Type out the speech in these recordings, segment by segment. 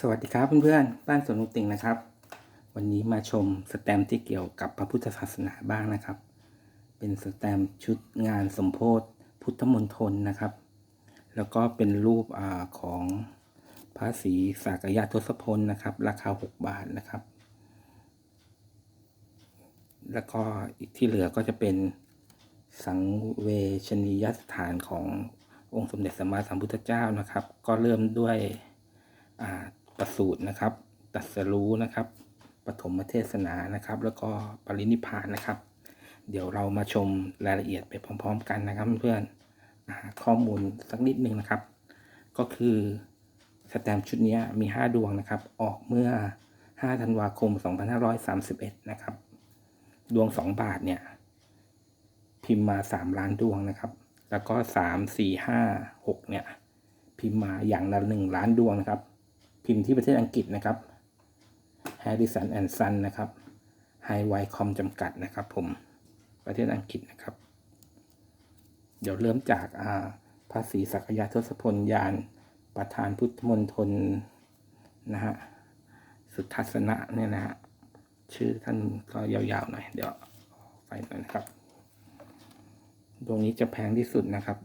สวัสดีครับเพื่อนๆ บ้านสวนลุติงนะครับ วันนี้มาชมสแตมที่เกี่ยวกับพระพุทธศาสนาบ้างนะครับ เป็นสแตมชุดงานสมโพธิพุทธมณฑลนะครับ แล้วก็เป็นรูปอของพระศรีสากยะทศพลนะครับ ราคา 6 บาทนะครับ แล้วก็อีกที่เหลือก็จะเป็นสังเวชนียสถานขององค์สมเด็จสัมมาสัมพุทธเจ้านะครับ ก็เริ่มด้วยอ่า ประสูตรนะครับ ตัสรู้นะครับปฐมเทศนานะครับ แล้วก็ปรินิพานนะครับ เดี๋ยวเรามาชมรายละเอียดไปพร้อม ๆ กันนะครับเพื่อนๆข้อมูลสักนิดนึงนะครับ ก็คือสแตมชุดนี้มี 5 ดวงนะครับ ออกเมื่อ 5 ธันวาคม 2531 นะครับ ดวง 2 บาทเนี่ย พิมพ์มา 3 ล้านดวงนะครับ แล้วก็ 3 4 5 6 เนี่ย พิมพ์มาอย่างละหนึ่งล้านดวงนะครับ พิมพ์ที่ประเทศอังกฤษนะครับ Harrison and Son นะครับ High w i c o m จำกัดนะครับผมประเทศอังกฤษนะครับ เดี๋ยวเริ่มจากอ่าภาษีศักยะทศพลยาน ประธานพุทธมณฑลนะฮะสุทัศนะเนี่ยนะฮะชื่อท่านก็ยาวๆหน่อย เดี๋ยวไปหน่อยนะครับ ดวงนี้จะแพงที่สุดนะครับ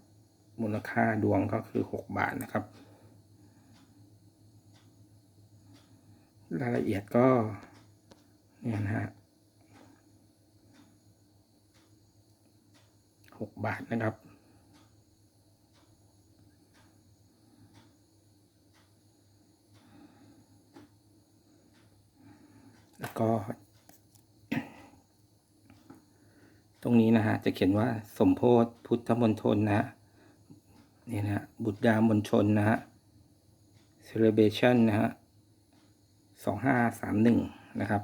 มูลค่าดวงก็คือหกบาทนะครับ รายละเอียดก็เนี่ยนะฮะหกบาทนะครับแล้วก็ ตรงนี้นะฮะ จะเขียนว่าสมโพธิพุทธมณฑลนะฮะนี่นะ บุตรดามนชนนะฮะ celebration นะฮะ สองห้าสามหนึ่งนะครับ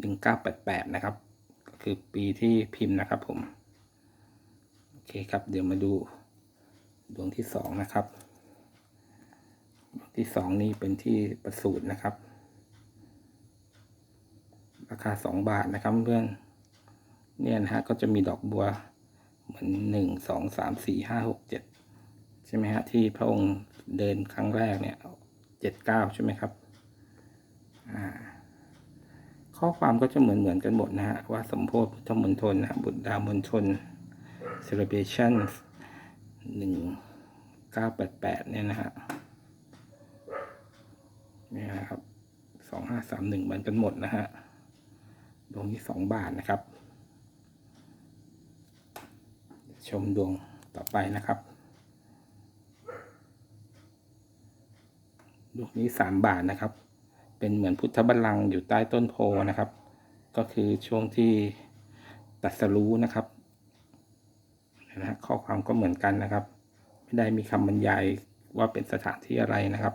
หนึ่งเก้าแปดแปดนะครับ ก็คือปีที่พิมพ์นะครับผม โอเคครับเดี๋ยวมาดูดวงที่สองนะครับดวงที่สองนี่เป็นที่ประสูตรนะครับ ราคาสองบาทนะครับเพื่อนเนี่ยนะฮะก็จะมีดอกบัวเหมือนหนึ่งสองสามสี่ห้าหกเจ็ดใช่ไหมฮะที่พระองค์เดินครั้งแรกเนี่ยเจ็ดเก้าใช่ไหมครับ ข้อความก็จะเหมือนเหมือนกันหมดนะฮะ ว่าสมโพธิพุทธมณฑลนะบุตรดามณฑล celebration หนึ่งเก้าแปดแปดเนี่ยนะฮะนี่นะครับสองห้าสามหนึ่งเหมือนกันหมดนะฮะดวงที่สองบาทนะครับ ชมดวงต่อไปนะครับดวงนี้สามบาทนะครับ เป็นเหมือนพุทธบัลลังก์อยู่ใต้ต้นโพนะครับ ก็คือช่วงที่ตรัสรู้นะครับนะฮะข้อความก็เหมือนกันนะครับ ไม่ได้มีคำบรรยายว่าเป็นสถานที่อะไรนะครับ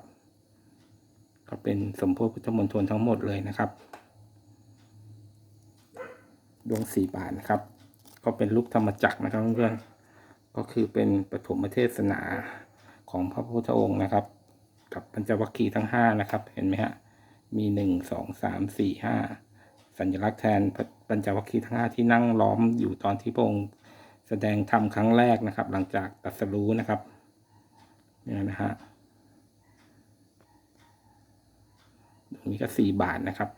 ก็เป็นสมโพธิพุทธมณฑลทั้งหมดเลยนะครับ ดวงสี่บาทนะครับ ก็เป็นรูปธรรมจักรนะครับเพื่อนๆก็คือเป็นปฐมเทศนาของพระพุทธองค์นะครับ กับปัญจวัคคีย์ทั้งห้านะครับ เห็นไหมฮะ มีหนึ่งสองสามสี่ห้าสัญลักษณ์แทนปัญจวัคคีย์ทั้งห้าที่นั่งล้อมอยู่ตอนที่พระองค์แสดงธรรมครั้งแรกนะครับ หลังจากตรัสรู้นะครับเนี่ยนะฮะตรงนี้ก็สี่บาทนะครับ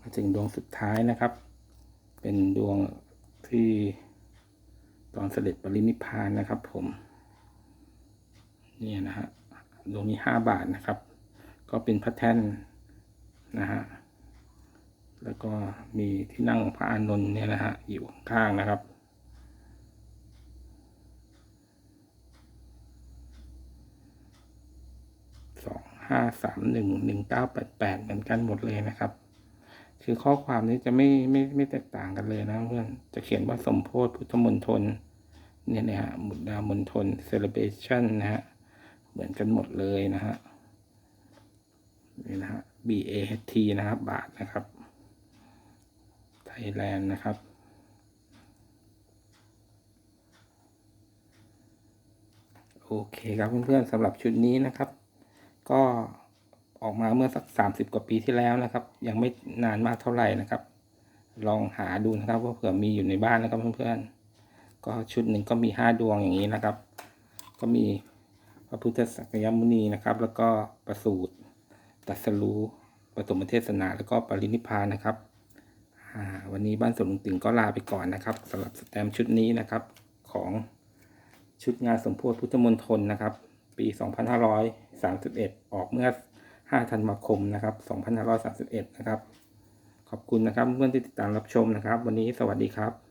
มาถึงดวงสุดท้ายนะครับ เป็นดวงที่ ตอนเสด็จปรินิพานนะครับผม เนี่ยนะฮะดวงนี้ห้าบาทนะครับ ก็เป็นพระแท่นนะฮะแล้วก็มีที่นั่งพระอานนท์เนี่ยนะฮะอยู่ข้างนะครับ สองห้าสามหนึ่งหนึ่งเก้าแปดแปดเหมือนกันหมดเลยนะครับ คือข้อความนี้จะไม่ไม่ไม่แตกต่างกันเลยนะเพื่อน จะเขียนว่าสมโพธิพุทธมณฑลเนี่ยนะฮะมุดดามณฑล celebration นะฮะ เหมือนกันหมดเลยนะฮะ นี่นะฮะ B A H T นะครับ บาทนะครับ ไทยแลนด์นะครับโอเคครับเพื่อนๆสำหรับชุดนี้นะครับ ก็ ออกมาเมื่อสักสามสิบกว่าปีที่แล้วนะครับ ยังไม่นานมากเท่าไหร่นะครับ ลองหาดูนะครับว่าเผื่อมีอยู่ในบ้านนะครับเพื่อนๆก็ชุดหนึ่งก็มีห้าดวงอย่างนี้นะครับ ก็มีพระพุทธสักยมุนีนะครับ แล้วก็ประสูตรตัสรู้ปฐมเทศนาแล้วก็ปรินิพพานนะครับอ่าวันนี้บ้านสวนลุงติ่งก็ลาไปก่อนนะครับสำหรับสแตมชุดนี้นะครับ ของชุดงานสมโพธิพุทธมณฑลนะครับ ปี 2531 ออกเมื่อ 5ธันวาคมนะครับ2531 นะครับ ขอบคุณนะครับเพื่อนที่ติดตามรับชมนะครับ วันนี้สวัสดีครับ